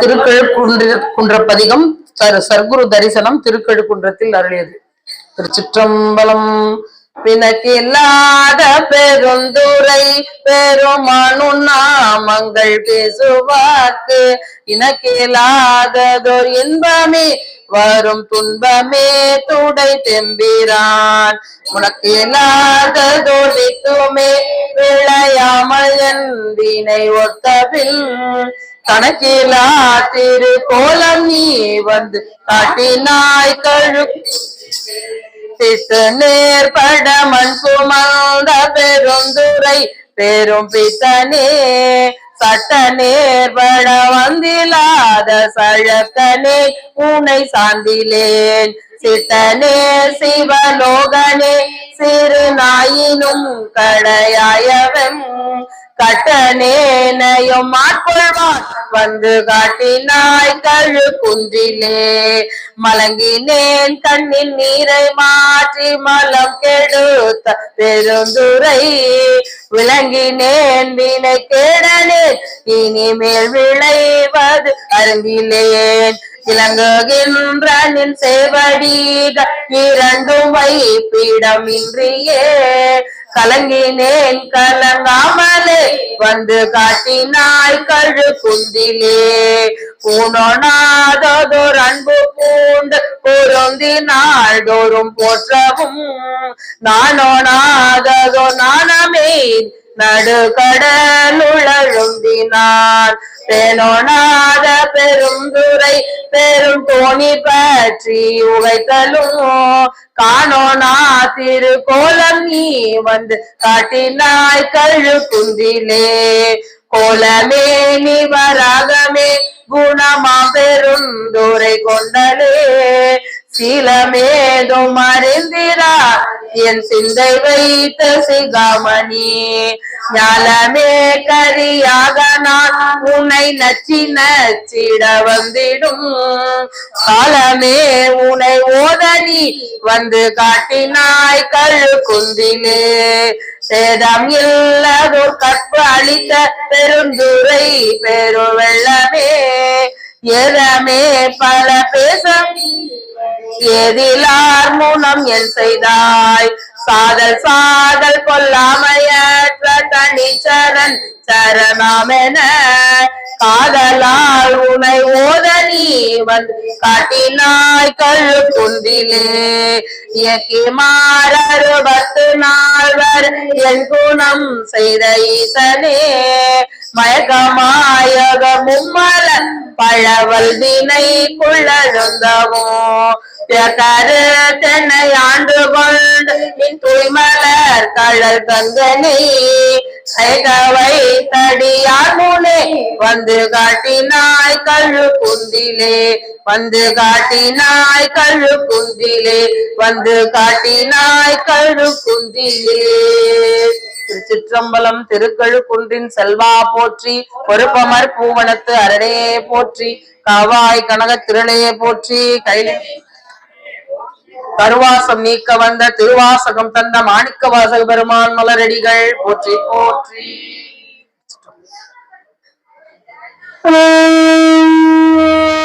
திருக்கழுக்குன்ற குன்ற பதிகம் சர் சர்க்குரு தரிசனம் திருக்கழுக்குன்றத்தில் அருளியது. திருச்சிற்றம்பலம் பிணக்கில்லாத பெருந்துரை பெருமானு நாமங்கள் பேசுவார்க்கு. இனக்கில்லாததோர் இன்பமே வரும் துன்பமே துடை தெம்பிரான். உனக்கு இல்லாததோர் நித்துமே விளையாமல் என் வினை ஒத்தபில் கணக்கிலா திரு கோலம் நீ வந்து காட்டினாய் கழு. பித்து நேர்பட மண் சுமந்த பெருந்துரை பெரும் பித்தனே சட்ட நேர்பட வந்திலாத சழக்கனே உனை சார்ந்திலேன். சித்தனே சிவலோகனே சிறு நாயினும் கடையாயவன் கட்டனேனையும் மாட்கொள்வான் வந்து காட்டினாய் கழு குன்றிலே. மலங்கினேன் கண்ணில் நீரை மாற்றி மலம் கெடுத்த பெருந்துரை. விளங்கினேன் வினை கேடனேன் இனிமேல் விளைவது அருந்திலேன் இலங்குகின்ற நின் சேவடிகள் இரண்டும் வைப்பிடம் கலங்கினேன் கலங்காமலே வந்து காட்டினாய் கழு குந்திலே. பூனோனாதோர் அன்பு பூண்டு பொருந்தி தோறும் போற்றவும். நானோனாததோ நாணமே நடுகடலுழழுந்தினான் பேனோனாத பெருந்துரை பெரும் தோணி பற்றி உகைத்தலும் காணோனா திருக்கோலம் நீ வந்து காட்டினாய் கழு குந்திலே கோலமே நீ வராகமே குணமா பெருந்துரை கொண்டலே. சீலமேதும் அறிந்திரா என் சிந்தை வைத்த சிகாமணி ஞாலமே கரியாக நான் உன்னை நச்சி நச்சிட வந்திடும். காலமே உன்னை ஓதனி வந்து காட்டினாய் கழு குந்திலே சேதம் இல்லதோர் கற்பு அளித்த பெருந்துரை பெரு வெள்ளமே எதமே பல பேசம் எதிலார் மூலம் என் செய்தாய். சாதல் சாதல் கொல்லாமையற்ற தனிச்சரன் சரணாமென காதலால் உனை ஓத நீ வந்து காட்டினாய் கழு குந்திலே இயக்கி மாறறுபத்து நால்வர் என் குணம் செய்த ஈசனே. மயக்கமாயக மும்மல பழவல் வினை குள்ளழுந்தவோ கரு தென்னை ஆண்டு கொண்டு மின் தூய்மலர் கழல் கங்கனை ஐகவை தடியார் முனே வந்து காட்டினாய் கழு குந்திலே வந்து காட்டினாய் கழு குந்திலே வந்து காட்டினாய் கழு குந்திலே திருச்சிற்றம்பலம் திருக்கழு குன்றின் செல்வா போற்றி பொறுப்பமர் பூவனத்து அரணையே போற்றி காவாய் கனக திருளையே போற்றி கை கருவாசம் நீக்க வந்த திருவாசகம் தந்த மாணிக்க வாசக பெருமான் மலரடிகள் போற்றி போற்றி. Thank you.